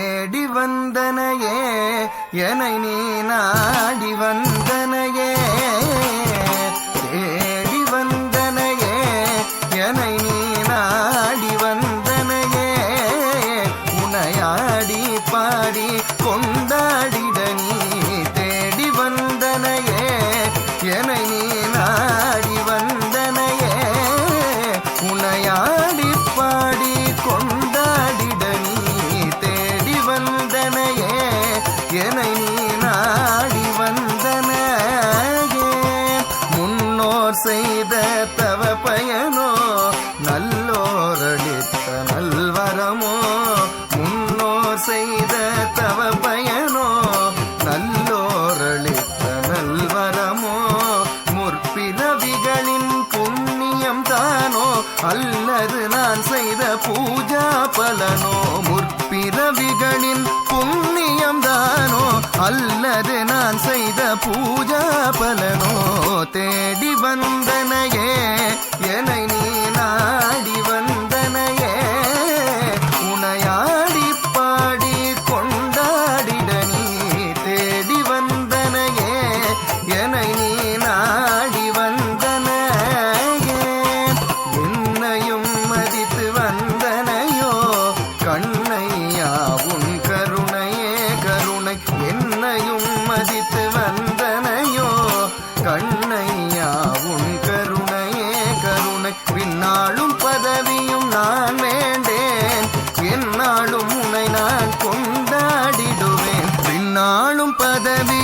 தேடி வந்தனையே என நீ நாடி வந்தனையே. அல்லது நான் செய்த பூஜா பலனோ முற்பிறவிகளின் புண்ணியம்தானோ அல்லது நான் செய்த பூஜா பலனோ தேடி வந்தன் பதவி